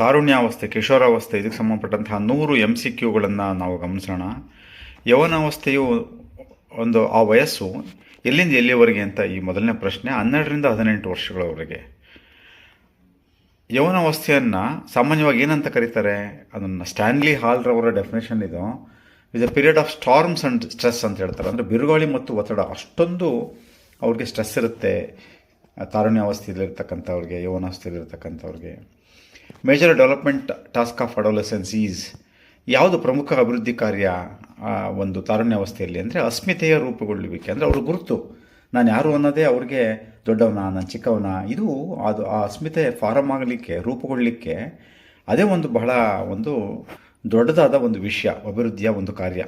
ತಾರುಣ್ಯಾವಸ್ಥೆ ಕಿಶೋರಾವಸ್ಥೆ, ಇದಕ್ಕೆ ಸಂಬಂಧಪಟ್ಟಂತಹ ನೂರು ಎಂ ಸಿ ಕ್ಯೂಗಳನ್ನು ನಾವು ಗಮನಿಸೋಣ. ಯವನಾವಸ್ಥೆಯು ಒಂದು, ಆ ವಯಸ್ಸು ಎಲ್ಲಿಂದ ಎಲ್ಲಿವರೆಗೆ ಅಂತ ಈ ಮೊದಲನೇ ಪ್ರಶ್ನೆ ಹನ್ನೆರಡರಿಂದ ಹದಿನೆಂಟು ವರ್ಷಗಳವರೆಗೆ. ಯೌವನಾವಸ್ಥೆಯನ್ನು ಸಾಮಾನ್ಯವಾಗಿ ಏನಂತ ಕರೀತಾರೆ? ಅದನ್ನು ಸ್ಟ್ಯಾನ್ಲಿ ಹಾಲ್ರವರ ಡೆಫಿನೇಷನ್ ಇದು. Is a period of storms and stress ಅಂತ ಹೇಳ್ತಾರೆ. ಅಂದರೆ ಬಿರುಗಾಳಿ ಮತ್ತು ಒತ್ತಡ ಅಷ್ಟೊಂದು ಅವ್ರಿಗೆ ಸ್ಟ್ರೆಸ್ ಇರುತ್ತೆ. ತಾರುಣ್ಯಾವಸ್ಥೆಯಲ್ಲಿರ್ತಕ್ಕಂಥವ್ರಿಗೆ ಯೌವನಾವಸ್ಥೆಯಲ್ಲಿರ್ತಕ್ಕಂಥವ್ರಿಗೆ. Major development task of adolescence is ಯಾವುದು ಪ್ರಮುಖ ಅಭಿವೃದ್ಧಿ ಕಾರ್ಯ ಒಂದು ತಾರುಣ್ಯಾವಸ್ಥೆಯಲ್ಲಿ ಅಂದರೆ ಅಸ್ಮಿತೆಯ ರೂಪುಗೊಳ್ಳುವಿಕೆ ಅಂದರೆ ಅವ್ರ ಗುರುತು. ನಾನು ಯಾರು ಅನ್ನೋದೇ ಅವ್ರಿಗೆ ದೊಡ್ಡವನ, ನಾನು ಚಿಕ್ಕವನ, ಇದು ಅದು ಆ ಅಸ್ಮಿತೆ ಫಾರಮ್ ಆಗಲಿಕ್ಕೆ ರೂಪುಗೊಳ್ಳಲಿಕ್ಕೆ ಅದೇ ಒಂದು ಬಹಳ ಒಂದು ದೊಡ್ಡದಾದ ಒಂದು ವಿಷಯ, ಅಭಿವೃದ್ಧಿಯ ಒಂದು ಕಾರ್ಯ.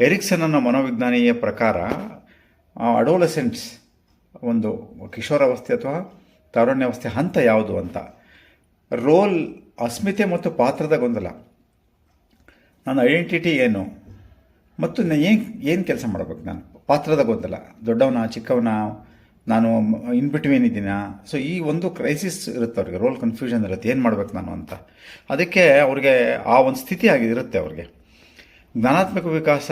ಎರಿಕ್ಸನ್ನ ಮನೋವಿಜ್ಞಾನಿಯ ಪ್ರಕಾರ ಅಡೋಲಸೆಂಟ್ಸ್ ಒಂದು ಕಿಶೋರಾವಸ್ಥೆ ಅಥವಾ ತಾರುಣ್ಯಾವಸ್ಥೆ ಹಂತ ಯಾವುದು ಅಂತ. ರೋಲ್ ಅಸ್ಮಿತೆ ಮತ್ತು ಪಾತ್ರದ ಗೊಂದಲ. ನನ್ನ ಐಡೆಂಟಿಟಿ ಏನು? ಮತ್ತು ನಾನು ಏನು ಏನು ಕೆಲಸ ಮಾಡಬೇಕು ನಾನು? ಪಾತ್ರದ ಗೊಂದಲ. ದೊಡ್ಡವನ, ಚಿಕ್ಕವನ? ನಾನು ಇನ್ ಬಿಟ್ವೀನ್ ಇದ್ದೀನ? ಸೊ ಈ ಒಂದು ಕ್ರೈಸಿಸ್ ಇರುತ್ತೆ ಅವ್ರಿಗೆ. ರೋಲ್ ಕನ್ಫ್ಯೂಷನ್ ಇರುತ್ತೆ. ಏನು ಮಾಡ್ಬೇಕು ನಾನು ಅಂತ. ಅದಕ್ಕೆ ಅವ್ರಿಗೆ ಆ ಒಂದು ಸ್ಥಿತಿ ಆಗಿರುತ್ತೆ ಅವ್ರಿಗೆ. ಜ್ಞಾನಾತ್ಮಕ ವಿಕಾಸ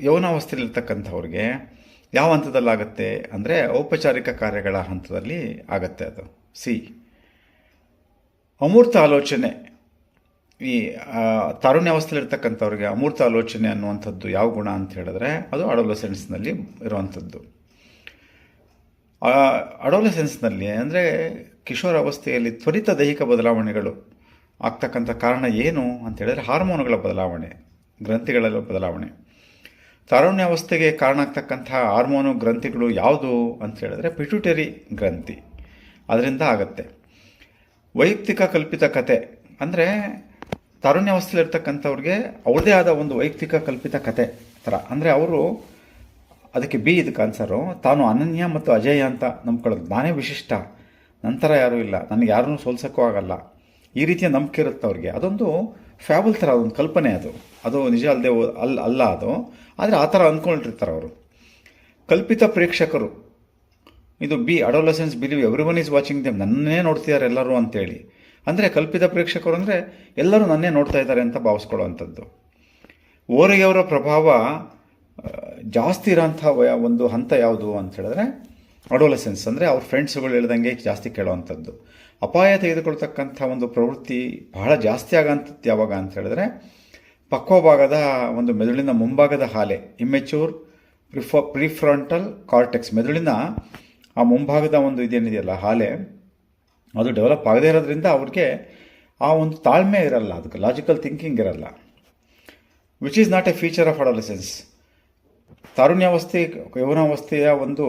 ಯೌನಾವಸ್ಥೆಯಲ್ಲಿರ್ತಕ್ಕಂಥವ್ರಿಗೆ ಯಾವ ಹಂತದಲ್ಲಾಗುತ್ತೆ? ಅಂದರೆ ಔಪಚಾರಿಕ ಕಾರ್ಯಗಳ ಹಂತದಲ್ಲಿ ಆಗುತ್ತೆ ಅದು. ಸಿ ಅಮೂರ್ತ ಆಲೋಚನೆ. ಈ ತಾರುಣ್ಯ ತಾರುಣ್ಯಾವಸ್ಥೆಯಲ್ಲಿರ್ತಕ್ಕಂಥವ್ರಿಗೆ ಅಮೂರ್ತ ಆಲೋಚನೆ ಅನ್ನುವಂಥದ್ದು ಯಾವ ಗುಣ ಅಂತ ಹೇಳಿದ್ರೆ ಅದು ಅಡೋಲಸೆನ್ಸ್ನಲ್ಲಿ ಇರುವಂಥದ್ದು. ಅಡೋಲಸೆನ್ಸ್ನಲ್ಲಿ ಅಂದರೆ ಕಿಶೋರಾವಸ್ಥೆಯಲ್ಲಿ ತ್ವರಿತ ದೈಹಿಕ ಬದಲಾವಣೆಗಳು ಆಗ್ತಕ್ಕಂಥ ಕಾರಣ ಏನು ಅಂತ ಹೇಳಿದ್ರೆ ಹಾರ್ಮೋನುಗಳ ಬದಲಾವಣೆ ಗ್ರಂಥಿಗಳ ಬದಲಾವಣೆ. ತಾರುಣ್ಯಾವಸ್ಥೆಗೆ ಕಾರಣ ಆಗ್ತಕ್ಕಂಥ ಹಾರ್ಮೋನು ಗ್ರಂಥಿಗಳು ಯಾವುದು ಅಂತ ಹೇಳಿದ್ರೆ ಪಿಟ್ಯೂಟರಿ ಗ್ರಂಥಿ. ಅದರಿಂದ ಆಗುತ್ತೆ. ವೈಯಕ್ತಿಕ ಕಲ್ಪಿತ ಕತೆ. ಅಂದರೆ ತಾರುಣ್ಯಾವಸ್ಥೆಯಲ್ಲಿರ್ತಕ್ಕಂಥವ್ರಿಗೆ ಅವ್ರದೇ ಆದ ಒಂದು ವೈಯಕ್ತಿಕ ಕಲ್ಪಿತ ಕತೆ ಥರ. ಅಂದರೆ ಅವರು ಅದಕ್ಕೆ ಬಿ ಇದಕ್ಕೆ ಆನ್ಸರು, ತಾನು ಅನನ್ಯ ಮತ್ತು ಅಜೇಯ ಅಂತ ನಂಬ್ಕೊಳ್ಳೋದು ನಾನೇ ವಿಶಿಷ್ಟ. ನಂತರ ಯಾರೂ ಇಲ್ಲ. ನನಗೆ ಯಾರನ್ನೂ ಸೋಲ್ಸೋಕ್ಕೂ ಆಗಲ್ಲ. ಈ ರೀತಿಯ ನಂಬಿಕೆ ಇರುತ್ತೆ ಅವ್ರಿಗೆ. ಅದೊಂದು ಫ್ಯಾಬಲ್ ಥರ, ಅದೊಂದು ಕಲ್ಪನೆ ಅದು. ಅದು ನಿಜ ಅಲ್ಲದೆ ಅಲ್ಲ ಅಲ್ಲ ಅದು. ಆದರೆ ಆ ಥರ ಅಂದ್ಕೊಂಡಿರ್ತಾರೆ ಅವರು. ಕಲ್ಪಿತ ಪ್ರೇಕ್ಷಕರು. ಇದು B adolescence believe everyone is watching them ನನ್ನೇ ನೋಡ್ತಿದ್ದಾರೆ ಎಲ್ಲರೂ ಅಂತೇಳಿ. ಅಂದರೆ ಕಲ್ಪಿತ ಪ್ರೇಕ್ಷಕರು ಅಂದರೆ ಎಲ್ಲರೂ ನನ್ನೇ ನೋಡ್ತಾ ಇದ್ದಾರೆ ಅಂತ ಭಾವಿಸ್ಕೊಳ್ಳುವಂಥದ್ದು. ಓರೆಯವರ ಪ್ರಭಾವ ಜಾಸ್ತಿ ಇರೋಂಥ ಒಂದು ಹಂತ ಯಾವುದು ಅಂತ ಹೇಳಿದ್ರೆ ಅಡೋಲಸೆನ್ಸ್ ಅಂದರೆ ಅವ್ರ ಫ್ರೆಂಡ್ಸ್ಗಳು ಹೇಳ್ದಂಗೆ ಜಾಸ್ತಿ ಕೇಳೋವಂಥದ್ದು. ಅಪಾಯ ತೆಗೆದುಕೊಳ್ತಕ್ಕಂಥ ಒಂದು ಪ್ರವೃತ್ತಿ ಬಹಳ ಜಾಸ್ತಿ ಆಗೋಂಥದ್ದು ಯಾವಾಗ ಅಂತ ಹೇಳಿದ್ರೆ ಪಕ್ವ ಭಾಗದ ಒಂದು ಮೆದುಳಿನ ಮುಂಭಾಗದ ಹಾಲೆ ಇಮ್ಮೆಚೂರ್ ಪ್ರಿಫ ಪ್ರಿಫ್ರಂಟಲ್ ಕಾರ್ಟೆಕ್ಸ್ ಮೆದುಳಿನ ಆ ಮುಂಭಾಗದ ಒಂದು ಇದೇನಿದೆಯಲ್ಲ, ಹಾಲೆ, ಅದು ಡೆವಲಪ್ ಆಗದೇ ಇರೋದ್ರಿಂದ ಅವ್ರಿಗೆ ಆ ಒಂದು ತಾಳ್ಮೆ ಇರಲ್ಲ, ಅದಕ್ಕೆ ಲಾಜಿಕಲ್ ಥಿಂಕಿಂಗ್ ಇರಲ್ಲ. Which is not a feature of adolescence ತಾರುಣ್ಯಾವಸ್ಥೆ ಯೌನಾವಸ್ಥೆಯ ಒಂದು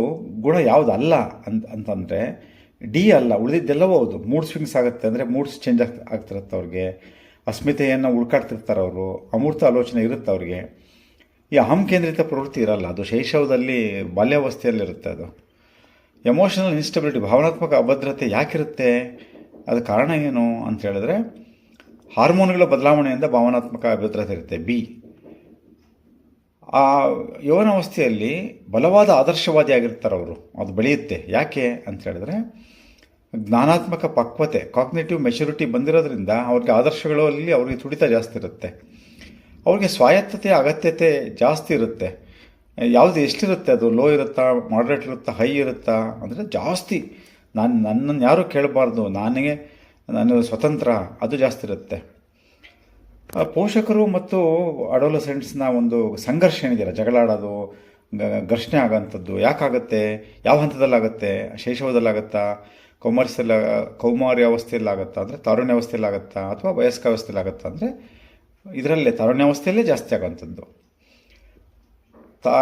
ಗುಣ ಯಾವುದಲ್ಲ ಅಂತ ಅಂತಂದರೆ ಡಿ ಅಲ್ಲ, ಉಳಿದಿದ್ದೆಲ್ಲವೂ ಹೌದು. ಮೂಡ್ ಸ್ವಿಂಗ್ಸ್ ಆಗುತ್ತೆ ಅಂದರೆ ಮೂಡ್ಸ್ ಚೇಂಜ್ ಆಗ್ ಆಗ್ತಿರುತ್ತೆ ಅವ್ರಿಗೆ. ಅಸ್ಮಿತೆಯನ್ನು ಹುಡ್ಕಾಡ್ತಿರ್ತಾರೆ ಅವರು, ಅಮೂರ್ತ ಆಲೋಚನೆ ಇರುತ್ತೆ ಅವ್ರಿಗೆ. ಈ ಅಹಂ ಕೇಂದ್ರಿತ ಪ್ರವೃತ್ತಿ ಇರಲ್ಲ, ಅದು ಶೈಶವದಲ್ಲಿ ಬಾಲ್ಯಾವಸ್ಥೆಯಲ್ಲಿರುತ್ತೆ ಅದು. ಎಮೋಷನಲ್ ಇನ್ಸ್ಟೆಬಿಲಿಟಿ ಭಾವನಾತ್ಮಕ ಅಭದ್ರತೆ ಯಾಕಿರುತ್ತೆ? ಅದು ಕಾರಣ ಏನು ಅಂತ ಹೇಳಿದ್ರೆ, ಹಾರ್ಮೋನ್ಗಳ ಬದಲಾವಣೆಯಿಂದ ಭಾವನಾತ್ಮಕ ಅಭದ್ರತೆ ಇರುತ್ತೆ. ಬಿ ಆ ಯೌವನಾವಸ್ಥೆಯಲ್ಲಿ ಬಲವಾದ ಆದರ್ಶವಾದಿ ಆಗಿರ್ತಾರೆ ಅವರು. ಅದು ಬೆಳೆಯುತ್ತೆ. ಯಾಕೆ ಅಂತ ಹೇಳಿದ್ರೆ, ಜ್ಞಾನಾತ್ಮಕ ಪಕ್ವತೆ ಕಾಗ್ನೇಟಿವ್ ಮೆಚುರಿಟಿ ಬಂದಿರೋದ್ರಿಂದ ಅವ್ರಿಗೆ ಆದರ್ಶಗಳಲ್ಲಿ ಅವ್ರಿಗೆ ತುಡಿತ ಜಾಸ್ತಿ ಇರುತ್ತೆ. ಅವ್ರಿಗೆ ಸ್ವಾಯತ್ತತೆ ಅಗತ್ಯತೆ ಜಾಸ್ತಿ ಇರುತ್ತೆ. ಯಾವುದು ಎಷ್ಟಿರುತ್ತೆ? ಅದು ಲೋ ಇರುತ್ತಾ? ಮಾಡ್ರೇಟ್ ಇರುತ್ತಾ? ಹೈ ಇರುತ್ತಾ? ಅಂದರೆ ಜಾಸ್ತಿ. ನಾನು ನನ್ನನ್ನು ಯಾರೂ ಕೇಳಬಾರ್ದು. ನನಗೆ, ನಾನು ಸ್ವತಂತ್ರ. ಅದು ಜಾಸ್ತಿ ಇರುತ್ತೆ. ಪೋಷಕರು ಮತ್ತು ಅಡೋಲಸೆಂಟ್ಸ್ನ ಒಂದು ಸಂಘರ್ಷ ಏನಿದೆಯಲ್ಲ? ಜಗಳಾಡೋದು ಘರ್ಷಣೆ ಆಗೋಂಥದ್ದು ಯಾಕಾಗುತ್ತೆ? ಯಾವ ಹಂತದಲ್ಲಾಗುತ್ತೆ? ಶೈಶವದಲ್ಲಾಗುತ್ತಾ ಕೌಮಾರ್ಸಲ್ಲ, ಕೌಮಾರ್ಯಾವಸ್ಥೆಯಲ್ಲಾಗುತ್ತಾ? ಅಂದರೆ ತಾರುಣ್ಯಾವಸ್ಥೆಯಲ್ಲಾಗುತ್ತಾ? ಅಥವಾ ವಯಸ್ಕ ವಯಸ್ಕಾವಸ್ಥೆಯಲ್ಲಾಗುತ್ತಾ ಅಂದರೆ ಇದರಲ್ಲೇ ತಾರುಣ್ಯಾವಸ್ಥೆಯಲ್ಲೇ ಜಾಸ್ತಿ ಆಗೋಂಥದ್ದು. ತಾ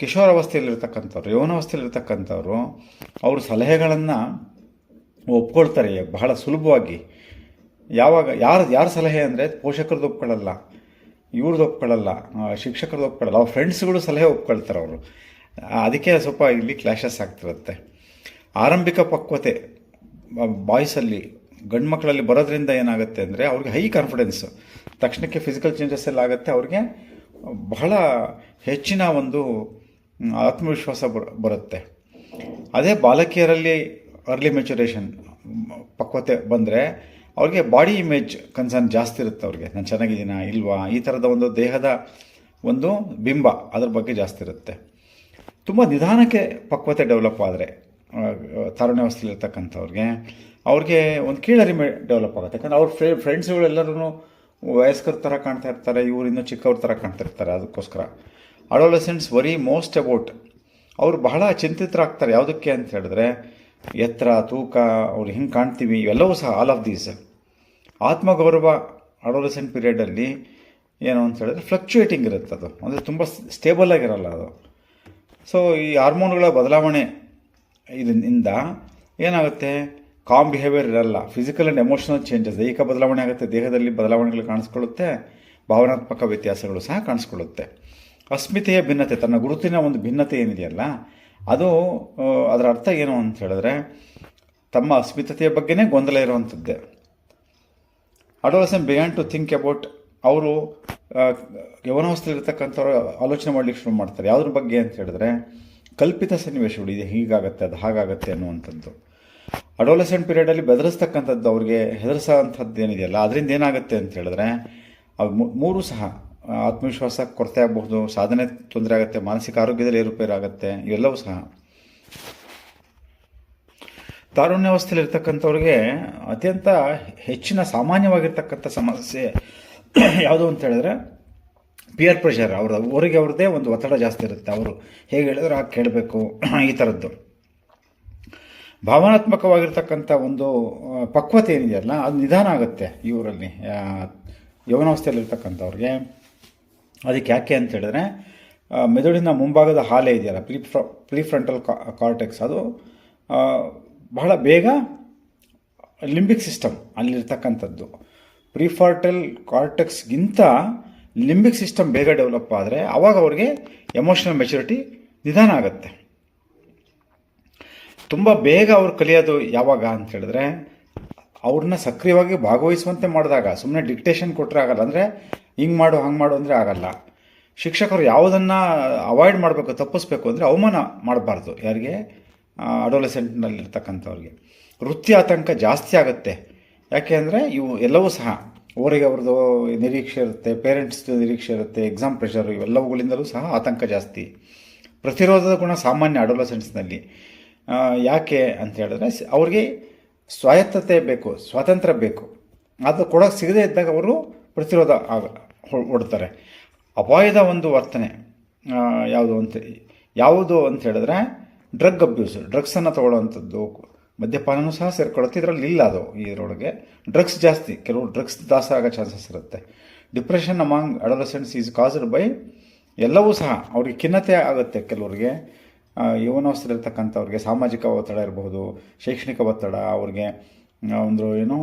ಕಿಶೋರಾವಸ್ಥೆಯಲ್ಲಿರ್ತಕ್ಕಂಥವ್ರು ಯೌವನಾವಸ್ಥೆಯಲ್ಲಿರ್ತಕ್ಕಂಥವ್ರು ಅವರು ಸಲಹೆಗಳನ್ನು ಒಪ್ಕೊಳ್ತಾರೆ, ಬಹಳ ಸುಲಭವಾಗಿ. ಯಾವಾಗ, ಯಾರು, ಯಾರ ಸಲಹೆ ಅಂದರೆ ಪೋಷಕರದ್ದು ಒಪ್ಕೊಳ್ಳಲ್ಲ ಇವ್ರದ್ದು ಒಪ್ಕೊಳ್ಳಲ್ಲ ಶಿಕ್ಷಕರದ್ದು ಒಪ್ಕೊಳ್ಳಲ್ಲ, ಅವ್ರ ಫ್ರೆಂಡ್ಸ್ಗಳು ಸಲಹೆ ಒಪ್ಕೊಳ್ತಾರೆ ಅವರು. ಅದಕ್ಕೆ ಸ್ವಲ್ಪ ಇಲ್ಲಿ ಕ್ಲಾಶಸ್ ಆಗ್ತಿರುತ್ತೆ. ಆರಂಭಿಕ ಪಕ್ವತೆ ಬಾಯ್ಸಲ್ಲಿ ಗಂಡು ಮಕ್ಕಳಲ್ಲಿ ಬರೋದ್ರಿಂದ ಏನಾಗುತ್ತೆ ಅಂದರೆ ಅವ್ರಿಗೆ ಹೈ ಕಾನ್ಫಿಡೆನ್ಸ್. ತಕ್ಷಣಕ್ಕೆ ಫಿಸಿಕಲ್ ಚೇಂಜಸ್ ಎಲ್ಲ ಆಗುತ್ತೆ, ಅವ್ರಿಗೆ ಬಹಳ ಹೆಚ್ಚಿನ ಒಂದು ಆತ್ಮವಿಶ್ವಾಸ ಬರ್, ಬರುತ್ತೆ. ಅದೇ ಬಾಲಕಿಯರಲ್ಲಿ ಅರ್ಲಿ ಮೆಚುರೇಷನ್ ಪಕ್ವತೆ ಬಂದರೆ ಅವ್ರಿಗೆ ಬಾಡಿ ಇಮೇಜ್ ಕನ್ಸರ್ನ್ ಜಾಸ್ತಿ ಇರುತ್ತೆ ಅವ್ರಿಗೆ. ನಾನು ಚೆನ್ನಾಗಿದ್ದೀನಾ, ಇಲ್ವಾ, ಈ ಥರದ ಒಂದು ದೇಹದ ಒಂದು ಬಿಂಬ ಅದ್ರ ಬಗ್ಗೆ ಜಾಸ್ತಿ ಇರುತ್ತೆ. ತುಂಬ ನಿಧಾನಕ್ಕೆ ಪಕ್ವತೆ ಡೆವಲಪ್ ಆದರೆ ತಾರುಣ್ಯಾವಸ್ಥೆಯಲ್ಲಿರ್ತಕ್ಕಂಥವ್ರಿಗೆ ಅವ್ರಿಗೆ ಒಂದು ಕೀಳರಿಮೆ ಡೆವಲಪ್ ಆಗುತ್ತೆ. ಯಾಕಂದರೆ ಅವ್ರ ಫ್ರೆ ಫ್ರೆಂಡ್ಸ್ಗಳೆಲ್ಲರೂ ವಯಸ್ಕರ ಥರ ಕಾಣ್ತಾ ಇರ್ತಾರೆ ಇವ್ರು ಇನ್ನೂ ಚಿಕ್ಕವ್ರ ಥರ ಕಾಣ್ತಾ ಇರ್ತಾರೆ ಅದಕ್ಕೋಸ್ಕರ. ಅಡೋಲಸೆಂಟ್ಸ್ ವರಿ ಮೋಸ್ಟ್ ಅಬೌಟ್ ಅವರು ಬಹಳ ಚಿಂತಿತರಾಗ್ತಾರೆ, ಯಾವುದಕ್ಕೆ ಅಂತ ಹೇಳಿದ್ರೆ, ಎತ್ತರ, ತೂಕ, ಅವ್ರು ಹಿಂಗೆ ಕಾಣ್ತೀವಿ, ಇವೆಲ್ಲವೂ ಸಹ ಆಲ್ ಆಫ್ ದೀಸ್ ಆತ್ಮಗೌರವ ಅಡೋಲಸೆಂಟ್ ಪೀರಿಯಡಲ್ಲಿ ಏನು ಅಂತ ಹೇಳಿದ್ರೆ ಫ್ಲಕ್ಚುಯೇಟಿಂಗ್ ಇರುತ್ತೆ ಅದು. ಅಂದರೆ ತುಂಬ ಸ್ಟೇಬಲ್ ಆಗಿರಲ್ಲ ಅದು. ಸೊ ಈ ಹಾರ್ಮೋನ್ಗಳ ಬದಲಾವಣೆ ಇದರಿಂದ ಏನಾಗುತ್ತೆ? ಕಾಮ್ ಬಿಹೇವಿಯರ್ ಇರಲ್ಲ. ಫಿಸಿಕಲ್ ಆ್ಯಂಡ್ ಎಮೋಷನಲ್ ಚೇಂಜಸ್ ದೈಹಿಕ ಬದಲಾವಣೆ ಆಗುತ್ತೆ, ದೇಹದಲ್ಲಿ ಬದಲಾವಣೆಗಳು ಕಾಣಿಸ್ಕೊಳ್ಳುತ್ತೆ, ಭಾವನಾತ್ಮಕ ವ್ಯತ್ಯಾಸಗಳು ಸಹ ಕಾಣಿಸ್ಕೊಳ್ಳುತ್ತೆ. ಅಸ್ಮಿತೆಯ ಭಿನ್ನತೆ, ತನ್ನ ಗುರುತಿನ ಒಂದು ಭಿನ್ನತೆ ಏನಿದೆಯಲ್ಲ, ಅದು ಅದರ ಅರ್ಥ ಏನು ಅಂತ ಹೇಳಿದ್ರೆ, ತಮ್ಮ ಅಸ್ಮಿತತೆಯ ಬಗ್ಗೆನೇ ಗೊಂದಲ ಇರುವಂಥದ್ದೇ. Adolescent beyond to think about ಅವರು ಯೌವನಾವಸ್ಥೆಯಲ್ಲಿರ್ತಕ್ಕಂಥವ್ರು ಆಲೋಚನೆ ಮಾಡ್ಲಿಕ್ಕೆ ಶುರು ಮಾಡ್ತಾರೆ. ಯಾವುದ್ರ ಬಗ್ಗೆ ಅಂತ ಹೇಳಿದ್ರೆ, ಕಲ್ಪಿತ ಸನ್ನಿವೇಶಗಳು, ಇದೆ ಹೀಗಾಗತ್ತೆ, ಅದು ಹಾಗಾಗತ್ತೆ ಅನ್ನುವಂಥದ್ದು. ಅಡೋಲಸೆಂಟ್ ಪೀರಿಯಡಲ್ಲಿ ಬೆದರಿಸ್ತಕ್ಕಂಥದ್ದು ಅವ್ರಿಗೆ ಹೆದರಿಸೋಂಥದ್ದು ಏನಿದೆಯಲ್ಲ ಅದರಿಂದ ಏನಾಗುತ್ತೆ ಅಂತ ಹೇಳಿದ್ರೆ ಅವು ಮೂರು ಸಹ ಆತ್ಮವಿಶ್ವಾಸ ಕೊರತೆ ಆಗಬಹುದು, ಸಾಧನೆ ತೊಂದರೆ ಆಗುತ್ತೆ, ಮಾನಸಿಕ ಆರೋಗ್ಯದಲ್ಲಿ ಏರುಪೇರಾಗುತ್ತೆ, ಇವೆಲ್ಲವೂ ಸಹ. ತಾರುಣ್ಯಾವಸ್ಥೆಯಲ್ಲಿರ್ತಕ್ಕಂಥವ್ರಿಗೆ ಅತ್ಯಂತ ಹೆಚ್ಚಿನ ಸಾಮಾನ್ಯವಾಗಿರ್ತಕ್ಕಂಥ ಸಮಸ್ಯೆ ಯಾವುದು ಅಂತ ಹೇಳಿದ್ರೆ ಪಿಯರ್ ಪ್ರೆಷರ್ ಅವ್ರ, ಅವರಿಗೆ ಅವ್ರದ್ದೇ ಒಂದು ಒತ್ತಡ ಜಾಸ್ತಿ ಇರುತ್ತೆ. ಅವರು ಹೇಗೆ ಹೇಳಿದ್ರೆ ಹಾಗೆ ಕೇಳಬೇಕು, ಈ ಥರದ್ದು ಭಾವನಾತ್ಮಕವಾಗಿರ್ತಕ್ಕಂಥ ಒಂದು ಪಕ್ವತೆ ಏನಿದೆಯಲ್ಲ, ಅದು ನಿಧಾನ ಆಗುತ್ತೆ ಇವರಲ್ಲಿ ಯೌವನಾವಸ್ಥೆಯಲ್ಲಿರ್ತಕ್ಕಂಥವ್ರಿಗೆ. ಅದಕ್ಕೆ ಯಾಕೆ ಅಂತ ಹೇಳಿದ್ರೆ ಮೆದುಳಿನ ಮುಂಭಾಗದ ಹಾಲೆ ಇದೆಯಲ್ಲ, ಪ್ರೀ ಪ್ರೀಫ್ರಂಟಲ್ ಕಾರ್ಟೆಕ್ಸ್, ಅದು ಬಹಳ ಬೇಗ ಲಿಂಬಿಕ್ ಸಿಸ್ಟಮ್ ಅಲ್ಲಿರ್ತಕ್ಕಂಥದ್ದು. ಪ್ರಿಫಾರ್ಟಲ್ ಕಾರ್ಟೆಕ್ಸ್ಗಿಂತ ಲಿಂಬಿಕ್ ಸಿಸ್ಟಮ್ ಬೇಗ ಡೆವಲಪ್ ಆದರೆ ಅವಾಗ ಅವ್ರಿಗೆ ಎಮೋಷನಲ್ ಮೆಚುರಿಟಿ ನಿಧಾನ ಆಗುತ್ತೆ. ತುಂಬ ಬೇಗ ಅವ್ರು ಕಲಿಯೋದು ಯಾವಾಗ ಅಂತ ಹೇಳಿದ್ರೆ, ಅವ್ರನ್ನ ಸಕ್ರಿಯವಾಗಿ ಭಾಗವಹಿಸುವಂತೆ ಮಾಡಿದಾಗ ಸುಮ್ಮನೆ ಡಿಕ್ಟೇಷನ್ ಕೊಟ್ಟರೆ ಆಗಲ್ಲ, ಅಂದರೆ ಹಿಂಗೆ ಮಾಡು, ಹಂಗೆ ಮಾಡು ಅಂದರೆ ಆಗಲ್ಲ. ಶಿಕ್ಷಕರು ಯಾವುದನ್ನು ಅವಾಯ್ಡ್ ಮಾಡಬೇಕು, ತಪ್ಪಿಸ್ಬೇಕು ಅಂದರೆ ಅವಮಾನ ಮಾಡಬಾರ್ದು ಯಾರಿಗೆ? ಅಡೋಲೆಸೆಂಟ್ನಲ್ಲಿರ್ತಕ್ಕಂಥವ್ರಿಗೆ ವೃತ್ತಿ ಆತಂಕ ಜಾಸ್ತಿ ಆಗುತ್ತೆ. ಯಾಕೆ ಅಂದರೆ ಇವು ಎಲ್ಲವೂ ಸಹ ಅವರಿಗೆ ಅವ್ರದ್ದು ನಿರೀಕ್ಷೆ ಇರುತ್ತೆ ಪೇರೆಂಟ್ಸ್ ನಿರೀಕ್ಷೆ ಇರುತ್ತೆ ಎಕ್ಸಾಮ್ ಪ್ರೆಷರು ಇವೆಲ್ಲವುಗಳಿಂದಲೂ ಸಹ ಆತಂಕ ಜಾಸ್ತಿ. ಪ್ರತಿರೋಧದ ಗುಣ ಸಾಮಾನ್ಯ ಅಡೋಲಸೆನ್ಸ್ನಲ್ಲಿ ಯಾಕೆ ಅಂತ ಹೇಳಿದ್ರೆ ಅವ್ರಿಗೆ ಸ್ವಾಯತ್ತತೆ ಬೇಕು, ಸ್ವಾತಂತ್ರ್ಯ ಬೇಕು. ಅದು ಕೊಡೋಕೆ ಸಿಗದೇ ಇದ್ದಾಗ ಅವರು ಪ್ರತಿರೋಧ ಆಗ ಹೊಡ್ತಾರೆ. ಅಪಾಯದ ಒಂದು ವರ್ತನೆ ಯಾವುದು ಅಂತ ಯಾವುದು ಅಂತ ಹೇಳಿದ್ರೆ ಡ್ರಗ್ ಅಬ್ಯೂಸ್, ಡ್ರಗ್ಸನ್ನು ತಗೊಳ್ಳೋವಂಥದ್ದು, ಮದ್ಯಪಾನನೂ ಸಹ ಸೇರ್ಕೊಳ್ಳುತ್ತೆ. ಇದರಲ್ಲಿ ಇಲ್ಲ ಅದು ಇದರೊಳಗೆ. ಡ್ರಗ್ಸ್ ಜಾಸ್ತಿ, ಕೆಲವು ಡ್ರಗ್ಸ್ ದಾಸ ಆಗೋ ಚಾನ್ಸಸ್ ಇರುತ್ತೆ. Depression among adolescents is caused by ಎಲ್ಲವೂ ಸಹ ಅವ್ರಿಗೆ ಖಿನ್ನತೆ ಆಗುತ್ತೆ ಕೆಲವರಿಗೆ. ಆ, ಯೌವನಾವಸ್ಥೆಯಲ್ಲಿರ್ತಕ್ಕಂಥವ್ರಿಗೆ ಸಾಮಾಜಿಕ ಒತ್ತಡ ಇರಬಹುದು ಶೈಕ್ಷಣಿಕ ಒತ್ತಡ ಅವ್ರಿಗೆ ಒಂದು ಏನೋ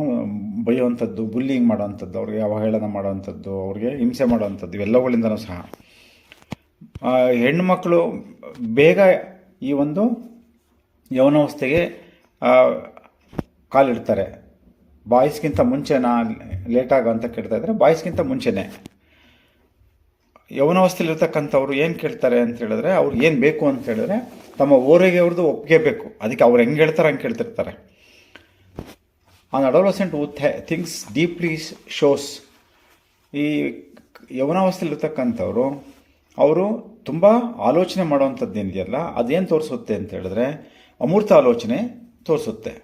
ಬೈಯುವಂಥದ್ದು ಬುಲ್ಲಿಂಗ್ ಮಾಡೋವಂಥದ್ದು ಅವ್ರಿಗೆ ಅವಹೇಳನ ಮಾಡುವಂಥದ್ದು ಅವ್ರಿಗೆ ಹಿಂಸೆ ಮಾಡುವಂಥದ್ದು ಇವೆಲ್ಲವುಗಳಿಂದನೂ ಸಹ. ಹೆಣ್ಣುಮಕ್ಕಳು ಬೇಗ ಈ ಒಂದು ಯೌವನಾವಸ್ಥೆಗೆ ಆ, ಕಾಲಿಡ್ತಾರೆ. ಬಾಯ್ಸ್ಗಿಂತ ಮುಂಚೆನಾ ಲೇಟಾಗ ಅಂತ ಕೇಳ್ತಾ ಇದ್ದಾರೆ ಬಾಯ್ಸ್ಗಿಂತ ಮುಂಚೆನೇ. ಯೌವನಾವಸ್ಥೆಯಲ್ಲಿರ್ತಕ್ಕಂಥವ್ರು ಏನು ಕೇಳ್ತಾರೆ ಅಂತ ಹೇಳಿದ್ರೆ ಅವ್ರು ಏನು ಬೇಕು ಅಂತ ಹೇಳಿದ್ರೆ, ತಮ್ಮ ಓರೆಗೆ ಅವ್ರದ್ದು ಒಪ್ಪಿಗೆ ಬೇಕು ಅದಕ್ಕೆ ಅವ್ರು ಹೆಂಗೆ ಹೇಳ್ತಾರೆ ಹಂಗೆ ಕೇಳ್ತಿರ್ತಾರೆ. An adolescent with things deeply shows. ಈ ಯೌವನಾವಸ್ಥೆಯಲ್ಲಿರ್ತಕ್ಕಂಥವ್ರು, ಅವರು ತುಂಬ ಆಲೋಚನೆ ಮಾಡೋವಂಥದ್ದು ಏನಿದೆಯಲ್ಲ ಅದೇನು ತೋರಿಸುತ್ತೆ ಅಂತ ಹೇಳಿದ್ರೆ, ಅಮೂರ್ತ ಆಲೋಚನೆ ತೋರಿಸುತ್ತೆ.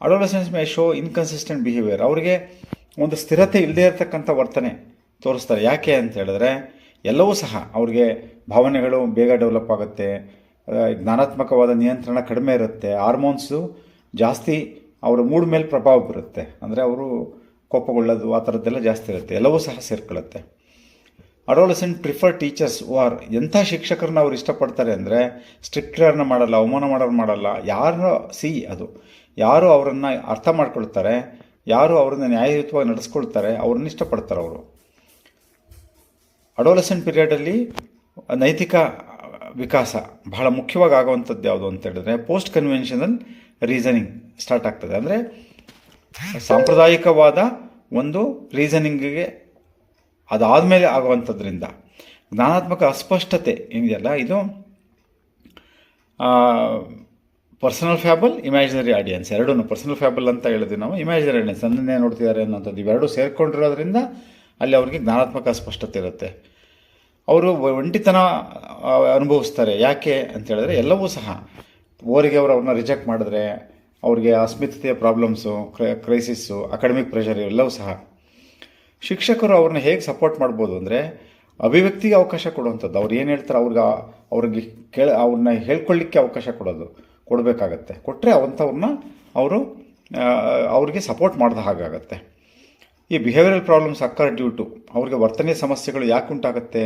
Adolescence may show inconsistent behaviour. ಅವರಿಗೆ ಒಂದು ಸ್ಥಿರತೆ ಇಲ್ಲದೇ ಇರತಕ್ಕಂಥ ವರ್ತನೆ. ತೋರಿಸ್ತಾರೆ. ಯಾಕೆ ಅಂತ ಹೇಳಿದ್ರೆ, ಎಲ್ಲವೂ ಸಹ ಅವ್ರಿಗೆ ಭಾವನೆಗಳು ಬೇಗ ಡೆವಲಪ್ ಆಗುತ್ತೆ. ಜ್ಞಾನಾತ್ಮಕವಾದ ನಿಯಂತ್ರಣ ಕಡಿಮೆ ಇರುತ್ತೆ. ಹಾರ್ಮೋನ್ಸು ಜಾಸ್ತಿ ಅವರ ಮೂಡ್ ಮೇಲೆ ಪ್ರಭಾವ ಬೀರುತ್ತೆ. ಅಂದರೆ ಅವರು ಕೋಪಗೊಳ್ಳೋದು ಆ ಥರದ್ದೆಲ್ಲ ಜಾಸ್ತಿ ಇರುತ್ತೆ. ಎಲ್ಲವೂ ಸಹ ಸೇರ್ಕೊಳ್ಳುತ್ತೆ. ಅಡೋಲಸೆಂಟ್ ಪ್ರಿಫರ್ ಟೀಚರ್ಸ್ ವಾರ್ ಎಂಥ ಶಿಕ್ಷಕರನ್ನ ಅವ್ರು ಇಷ್ಟಪಡ್ತಾರೆ ಅಂದರೆ ಸ್ಟ್ರಿಕ್ಟರ್ನ ಮಾಡಲ್ಲ, ಅವಮಾನ ಮಾಡೋರು ಮಾಡಲ್ಲ. ಯಾರು ಸಿ ಅದು. ಯಾರು ಅವರನ್ನು ಅರ್ಥ ಮಾಡ್ಕೊಳ್ತಾರೆ, ಯಾರು ಅವ್ರನ್ನ ನ್ಯಾಯಯುತವಾಗಿ ನಡೆಸ್ಕೊಳ್ತಾರೆ, ಅವ್ರನ್ನ ಇಷ್ಟಪಡ್ತಾರೆ ಅವರು. ಅಡೋಲಸೆಂಟ್ ಪೀರಿಯಡಲ್ಲಿ ನೈತಿಕ ವಿಕಾಸ ಬಹಳ ಮುಖ್ಯವಾಗಿ ಆಗುವಂಥದ್ದು ಯಾವುದು ಅಂತ ಹೇಳಿದ್ರೆ ಪೋಸ್ಟ್ ಕನ್ವೆನ್ಷನಲ್ ರೀಸನಿಂಗ್ ಸ್ಟಾರ್ಟ್ ಆಗ್ತದೆ. ಅಂದರೆ ಸಾಂಪ್ರದಾಯಿಕವಾದ ಒಂದು ರೀಸನಿಂಗಿಗೆ ಅದಾದಮೇಲೆ ಆಗುವಂಥದ್ರಿಂದ ಜ್ಞಾನಾತ್ಮಕ ಅಸ್ಪಷ್ಟತೆ ಏನಿದೆಯಲ್ಲ, ಇದು ಪರ್ಸನಲ್ ಫ್ಯಾಬಲ್ ಇಮ್ಯಾಜಿನರಿ ಆಡಿಯನ್ಸ್ ಎರಡೂ ಪರ್ಸನಲ್ ಫ್ಯಾಬಲ್ ಅಂತ ಹೇಳಿದ್ವಿ ನಾವು. ಇಮ್ಯಾಜಿನರಿ ಆಡಿಯನ್ಸ್ ನನ್ನನ್ನೇ ನೋಡ್ತಿದ್ದಾರೆ ಅನ್ನೋಂಥದ್ದು ಇವೆರಡೂ ಸೇರಿಕೊಂಡಿರೋದ್ರಿಂದ ಅಲ್ಲಿ ಅವ್ರಿಗೆ ಜ್ಞಾನಾತ್ಮಕ ಅಸ್ಪಷ್ಟತೆ ಇರುತ್ತೆ. ಅವರು ಒಂಟಿತನ ಅನುಭವಿಸ್ತಾರೆ. ಯಾಕೆ ಅಂತೇಳಿದ್ರೆ ಎಲ್ಲವೂ ಸಹ ಓರಿಗೆ ಅವರು ಅವ್ರನ್ನ ರಿಜೆಕ್ಟ್ ಮಾಡಿದ್ರೆ ಅವ್ರಿಗೆ ಅಸ್ಮಿತತೆಯ ಪ್ರಾಬ್ಲಮ್ಸು ಕ್ರೈಸಿಸ್ಸು ಅಕಾಡೆಮಿಕ್ ಪ್ರೆಷರ್ ಇವೆಲ್ಲವೂ ಸಹ. ಶಿಕ್ಷಕರು ಅವ್ರನ್ನ ಹೇಗೆ ಸಪೋರ್ಟ್ ಮಾಡ್ಬೋದು ಅಂದರೆ ಅಭಿವ್ಯಕ್ತಿಗೆ ಅವಕಾಶ ಕೊಡುವಂಥದ್ದು. ಅವ್ರು ಏನು ಹೇಳ್ತಾರೆ ಅವ್ರಿಗೆ ಅವ್ರಿಗೆ ಕೇಳ, ಅವ್ರನ್ನ ಹೇಳ್ಕೊಳ್ಳಿಕ್ಕೆ ಅವಕಾಶ ಕೊಡೋದು, ಕೊಡಬೇಕಾಗತ್ತೆ. ಕೊಟ್ಟರೆ ಅವಂಥವ್ರನ್ನ ಅವರು ಅವ್ರಿಗೆ ಸಪೋರ್ಟ್ ಮಾಡಿದ ಹಾಗಾಗತ್ತೆ. ಈ behavioural problems occur due to ಅವ್ರಿಗೆ ವರ್ತನೆ ಸಮಸ್ಯೆಗಳು ಯಾಕೆ ಉಂಟಾಗುತ್ತೆ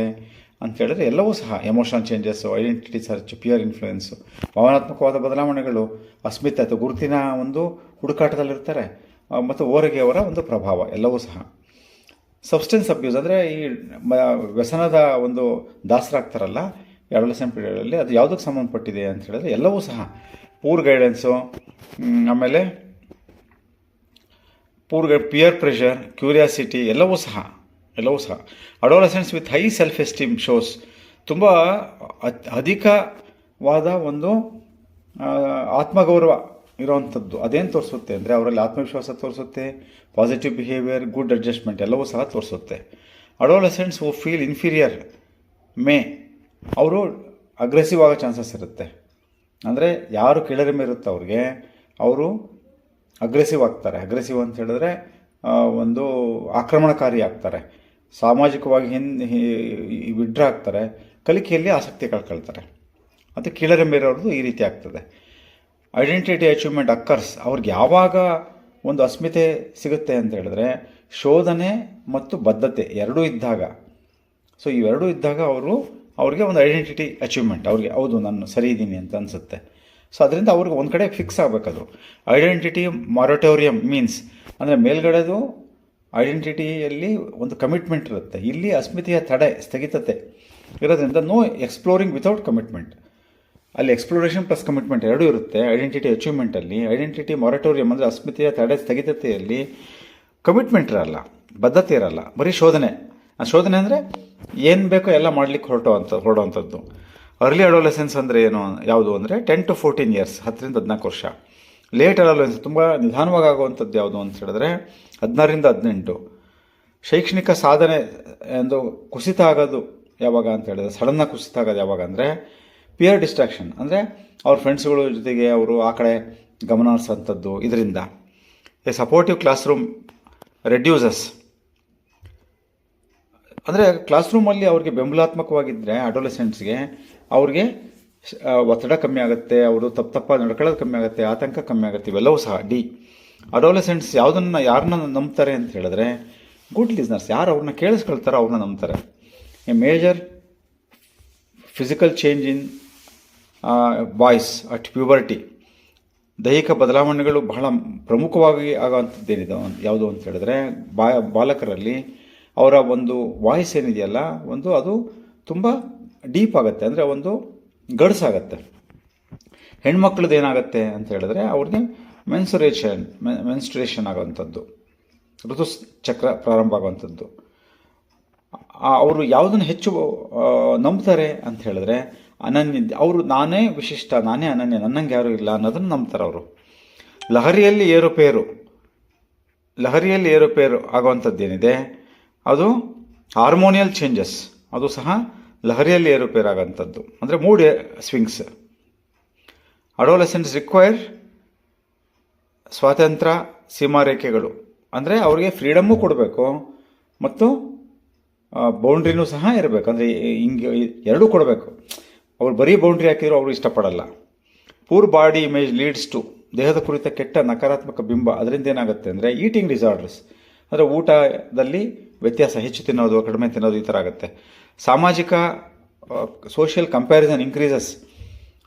ಅಂತ ಹೇಳಿದ್ರೆ ಎಲ್ಲವೂ ಸಹ emotional changes identity search peer influence ಭಾವನಾತ್ಮಕವಾದ ಬದಲಾವಣೆಗಳು, ಅಸ್ಮಿತೆ ಅಥವಾ ಗುರುತಿನ ಒಂದು ಹುಡುಕಾಟದಲ್ಲಿರ್ತಾರೆ ಮತ್ತು ಓರಗೆ ಅವರ ಒಂದು ಪ್ರಭಾವ ಎಲ್ಲವೂ ಸಹ. ಸಬ್ಸ್ಟೆನ್ಸ್ ಅಬ್ಯೂಸ್ ಅಂದರೆ ಈ ವ್ಯಸನದ ಒಂದು ದಾಸರಾಗ್ತಾರಲ್ಲ ಅಡಲಸೆಂಟ್ ಪೀರಿಯಡಲ್ಲಿ ಅದು ಯಾವುದಕ್ಕೆ ಸಂಬಂಧಪಟ್ಟಿದೆ ಅಂತ ಹೇಳಿದ್ರೆ ಎಲ್ಲವೂ ಸಹ ಪೂರ್ ಗೈಡೆನ್ಸು ಆಮೇಲೆ ಪೂರ್ ಪಿಯರ್ ಪ್ರೆಷರ್ ಕ್ಯೂರಿಯಾಸಿಟಿ ಎಲ್ಲವೂ ಸಹ ಎಲ್ಲವೂ ಸಹ. Adolescence with high self esteem shows ತುಂಬ ಅಧಿಕವಾದ ಒಂದು ಆತ್ಮಗೌರವ ಇರೋವಂಥದ್ದು. ಅದೇನು ತೋರಿಸುತ್ತೆ ಅಂದರೆ ಅವರಲ್ಲಿ ಆತ್ಮವಿಶ್ವಾಸ ತೋರಿಸುತ್ತೆ ಪಾಸಿಟಿವ್ ಬಿಹೇವಿಯರ್ ಗುಡ್ ಅಡ್ಜಸ್ಟ್ಮೆಂಟ್ ಎಲ್ಲವೂ ಸಹ ತೋರಿಸುತ್ತೆ. Adolescents who feel inferior may ಅವರು ಅಗ್ರೆಸಿವ್ ಆಗೋ ಚಾನ್ಸಸ್ ಇರುತ್ತೆ. ಅಂದರೆ ಯಾರು ಕೆಳರಿಮೆ ಇರುತ್ತೆ ಅವ್ರಿಗೆ, ಅವರು ಅಗ್ರೆಸಿವ್ ಆಗ್ತಾರೆ. ಅಗ್ರೆಸಿವ್ ಅಂತ ಹೇಳಿದ್ರೆ ಒಂದು ಆಕ್ರಮಣಕಾರಿ ಆಗ್ತಾರೆ. ಸಾಮಾಜಿಕವಾಗಿ ಹಿಂದ್ ವಿಡ್ರ ಆಗ್ತಾರೆ. ಕಲಿಕೆಯಲ್ಲಿ ಆಸಕ್ತಿ ಕಳ್ಕೊಳ್ತಾರೆ. ಮತ್ತು ಕೀಳರೆಂಬೇರವ್ರದ್ದು ಈ ರೀತಿ ಆಗ್ತದೆ. ಐಡೆಂಟಿಟಿ ಅಚೀವ್ಮೆಂಟ್ ಅಕ್ಕರ್ಸ್, ಅವ್ರಿಗೆ ಯಾವಾಗ ಒಂದು ಅಸ್ಮಿತೆ ಸಿಗುತ್ತೆ ಅಂತ ಹೇಳಿದ್ರೆ, ಶೋಧನೆ ಮತ್ತು ಬದ್ಧತೆ ಎರಡೂ ಇದ್ದಾಗ. ಸೊ, ಇವೆರಡೂ ಇದ್ದಾಗ ಅವರು ಅವ್ರಿಗೆ ಒಂದು ಐಡೆಂಟಿಟಿ ಅಚೀವ್ಮೆಂಟ್, ಅವ್ರಿಗೆ, ಹೌದು, ನಾನು ಸರಿ ಇದ್ದೀನಿ ಅಂತ ಅನಿಸುತ್ತೆ. ಸೊ ಅದರಿಂದ ಅವ್ರಿಗೆ ಒಂದು ಕಡೆ ಫಿಕ್ಸ್ ಆಗಬೇಕದು. ಐಡೆಂಟಿಟಿ ಮಾರಟೋರಿಯಂ ಮೀನ್ಸ್ ಅಂದರೆ ಮೇಲ್ಗಡೆದು ಐಡೆಂಟಿಟಿಯಲ್ಲಿ ಒಂದು ಕಮಿಟ್ಮೆಂಟ್ ಇರುತ್ತೆ. ಇಲ್ಲಿ ಅಸ್ಮಿತೆಯ ತಡೆ ಸ್ಥಗಿತತೆ ಇರೋದ್ರಿಂದ ನೋ ಎಕ್ಸ್ಪ್ಲೋರಿಂಗ್ ವಿತೌಟ್ ಕಮಿಟ್ಮೆಂಟ್ ಅಲ್ಲಿ ಎಕ್ಸ್ಪ್ಲೋರೇಷನ್ ಪ್ಲಸ್ ಕಮಿಟ್ಮೆಂಟ್ ಎರಡೂ ಇರುತ್ತೆ. ಐಡೆಂಟಿಟಿ ಅಚೀವ್ಮೆಂಟಲ್ಲಿ ಐಡೆಂಟಿಟಿ ಮೊರಟೋರಿಯಂ ಅಂದರೆ ಅಸ್ಮಿತೆಯ ತಡೆ ಸ್ಥಗಿತತೆಯಲ್ಲಿ ಕಮಿಟ್ಮೆಂಟ್ ಇರಲ್ಲ, ಬದ್ಧತೆ ಇರಲ್ಲ, ಬರೀ ಶೋಧನೆ. ಆ ಶೋಧನೆ ಅಂದರೆ ಏನು ಬೇಕೋ ಎಲ್ಲ ಮಾಡಲಿಕ್ಕೆ ಹೊರಟೋ ಅಂತ ಹೊರಡುವಂಥದ್ದು ಅರ್ಲಿ ಅಡೋಲೆಸೆನ್ಸ್ ಅಂದರೆ ಏನು? ಯಾವುದು ಅಂದರೆ ಟೆನ್ ಟು ಫೋರ್ಟೀನ್ ಇಯರ್ಸ್ ಹತ್ತರಿಂದ ಹದಿನಾಲ್ಕು ವರ್ಷ. ಲೇಟ್ ಅಡೋಲೆಸೆನ್ಸ್ ತುಂಬ ನಿಧಾನವಾಗಿ ಆಗುವಂಥದ್ದು ಯಾವುದು ಅಂತ ಹೇಳಿದ್ರೆ ಹದಿನಾರರಿಂದ ಹದಿನೆಂಟು. ಶೈಕ್ಷಣಿಕ ಸಾಧನೆ ಎಂದು ಕುಸಿತ ಆಗೋದು ಯಾವಾಗ ಅಂತ ಹೇಳಿದ್ರೆ ಸಡನ್ನಾಗಿ ಕುಸಿತ ಆಗೋದು ಯಾವಾಗ ಅಂದರೆ ಪಿಯರ್ ಡಿಸ್ಟ್ರಾಕ್ಷನ್ ಅಂದರೆ ಅವ್ರ ಫ್ರೆಂಡ್ಸ್ಗಳ ಜೊತೆಗೆ ಅವರು ಆ ಕಡೆ ಗಮನ ಹರಿಸೋಂಥದ್ದು ಇದರಿಂದ. A supportive classroom reduces ಅಂದರೆ ಕ್ಲಾಸ್ ರೂಮಲ್ಲಿ ಅವ್ರಿಗೆ ಬೆಂಬಲಾತ್ಮಕವಾಗಿದ್ದರೆ ಅಡೋಲೆಸೆಂಟ್ಸ್ಗೆ ಅವ್ರಿಗೆ ಒತ್ತಡ ಕಮ್ಮಿ ಆಗುತ್ತೆ, ಅವರು ತಪ್ಪು ತಪ್ಪ ನಡ್ಕೊಳ್ಳೋದು ಕಮ್ಮಿ ಆಗುತ್ತೆ, ಆತಂಕ ಕಮ್ಮಿ ಆಗುತ್ತೆ, ಇವೆಲ್ಲವೂ ಸಹ ಡಿ. ಅಡೋಲೆಸೆಂಟ್ಸ್ ಯಾವುದನ್ನು ಯಾರನ್ನ ನಂಬ್ತಾರೆ ಅಂತ ಹೇಳಿದ್ರೆ ಗುಡ್ ಲಿಸ್ನರ್ಸ್ ಯಾರು ಅವ್ರನ್ನ ಕೇಳಿಸ್ಕೊಳ್ತಾರೋ ಅವ್ರನ್ನ ನಂಬ್ತಾರೆ. A major physical change in boys at puberty ದೈಹಿಕ ಬದಲಾವಣೆಗಳು ಬಹಳ ಪ್ರಮುಖವಾಗಿ ಆಗೋವಂಥದ್ದೇನಿದೆ ಯಾವುದು ಅಂತ ಹೇಳಿದ್ರೆ, ಬಾ, ಬಾಲಕರಲ್ಲಿ ಅವರ ಒಂದು ವಾಯ್ಸ್ ಏನಿದೆಯಲ್ಲ, ಒಂದು ಅದು ತುಂಬ ಡೀಪ್ ಆಗುತ್ತೆ, ಅಂದರೆ ಒಂದು ಗಡ್ಸಾಗತ್ತೆ. ಹೆಣ್ಮಕ್ಳದ್ದು ಏನಾಗುತ್ತೆ ಅಂತ ಹೇಳಿದ್ರೆ ಅವ್ರಿಗೆ ಮೆನ್ಸುರೇಷನ್ ಮೆನ್ಸ್ಟ್ರೇಷನ್ ಆಗೋವಂಥದ್ದು ಋತು ಚಕ್ರ ಪ್ರಾರಂಭ ಆಗುವಂಥದ್ದು. ಅವರು ಯಾವುದನ್ನು ಹೆಚ್ಚು ನಂಬ್ತಾರೆ ಅಂತ ಹೇಳಿದ್ರೆ ಅನನ್ಯ, ಅವರು ನಾನೇ ವಿಶಿಷ್ಟ, ನಾನೇ ಅನನ್ಯ, ನನ್ನಂಗೆ ಯಾರೂ ಇಲ್ಲ ಅನ್ನೋದನ್ನು ನಂಬ್ತಾರೆ ಅವರು. ಲಹರಿಯಲ್ಲಿ ಏರುಪೇರು ಲಹರಿಯಲ್ಲಿ ಏರುಪೇರು ಆಗುವಂಥದ್ದೇನಿದೆ? ಅದು ಹಾರ್ಮೋನಿಯಲ್ ಚೇಂಜಸ್, ಅದು ಸಹ ಲಹರಿಯಲ್ಲಿ ಏರುಪೇರಾಗಂಥದ್ದು ಅಂದರೆ ಮೂಡ್ ಸ್ವಿಂಗ್ಸ್. ಅಡೋಲೆಸೆಂಟ್ಸ್ ರಿಕ್ವೈರ್ ಸ್ವಾತಂತ್ರ್ಯ ಸೀಮಾರೇಖೆಗಳು ಅಂದರೆ ಅವರಿಗೆ ಫ್ರೀಡಮ್ಮು ಕೊಡಬೇಕು ಮತ್ತು ಬೌಂಡ್ರಿನೂ ಸಹ ಇರಬೇಕು. ಅಂದರೆ ಹಿಂಗೆ ಎರಡೂ ಕೊಡಬೇಕು. ಅವ್ರು ಬರೀ ಬೌಂಡ್ರಿ ಹಾಕಿದ್ರು ಅವರು ಇಷ್ಟಪಡಲ್ಲ. Poor body image leads to ದೇಹದ ಕುರಿತ ಕೆಟ್ಟ ನಕಾರಾತ್ಮಕ ಬಿಂಬ. ಅದರಿಂದ ಏನಾಗುತ್ತೆ ಅಂದರೆ ಈಟಿಂಗ್ ಡಿಸಾರ್ಡರ್ಸ್ ಅಂದರೆ ಊಟದಲ್ಲಿ ವ್ಯತ್ಯಾಸ ಹೆಚ್ಚು ತಿನ್ನೋದು, ಕಡಿಮೆ ತಿನ್ನೋದು ಈ ಥರ ಆಗುತ್ತೆ. ಸಾಮಾಜಿಕ ಸೋಷಿಯಲ್ ಕಂಪ್ಯಾರಿಸನ್ ಇನ್ಕ್ರೀಸಸ್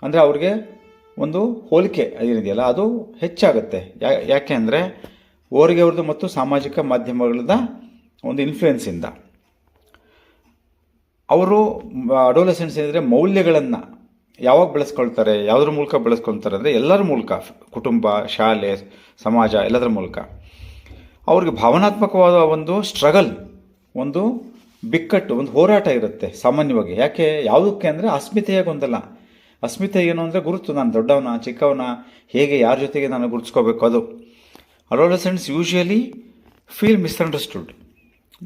ಅಂದರೆ ಅವ್ರಿಗೆ ಒಂದು ಹೋಲಿಕೆ ಏನಿದೆಯಲ್ಲ, ಅದು ಹೆಚ್ಚಾಗುತ್ತೆ. ಯಾ, ಯಾಕೆ ಅಂದರೆ ಓರಿಗೆ ಅವ್ರದ್ದು ಮತ್ತು ಸಾಮಾಜಿಕ ಮಾಧ್ಯಮಗಳದ ಒಂದು ಇನ್ಫ್ಲುಯೆನ್ಸಿಂದ ಅವರು ಅಡೋಲೆಸೆನ್ಸ್ ಏನಿದ್ರೆ ಮೌಲ್ಯಗಳನ್ನು ಯಾವಾಗ ಬೆಳೆಸ್ಕೊಳ್ತಾರೆ, ಯಾವುದ್ರ ಮೂಲಕ ಬೆಳೆಸ್ಕೊಳ್ತಾರೆ ಅಂದರೆ ಎಲ್ಲರ ಮೂಲಕ, ಕುಟುಂಬ, ಶಾಲೆ, ಸಮಾಜ ಎಲ್ಲದರ ಮೂಲಕ. ಅವ್ರಿಗೆ ಭಾವನಾತ್ಮಕವಾದ ಒಂದು ಸ್ಟ್ರಗಲ್ ಒಂದು ಬಿಕ್ಕಟ್ಟು, ಒಂದು ಹೋರಾಟ ಇರುತ್ತೆ ಸಾಮಾನ್ಯವಾಗಿ. ಯಾಕೆ, ಯಾವುದಕ್ಕೆ ಅಂದರೆ ಅಸ್ಮಿತೆಯ ಗೊಂದಲ. ಅಸ್ಮಿತೆ ಏನು ಅಂದರೆ ಗುರುತು. ನಾನು ದೊಡ್ಡವನ, ಚಿಕ್ಕವನ, ಹೇಗೆ ಯಾರ ಜೊತೆಗೆ ನಾನು ಗುರುತಿಸ್ಕೋಬೇಕು ಅದು? ಅಡೋಲಸೆಂಟ್ಸ್ ಯೂಶುವಲಿ ಫೀಲ್ ಮಿಸ್ಅಂಡರ್ಸ್ಟುಡ್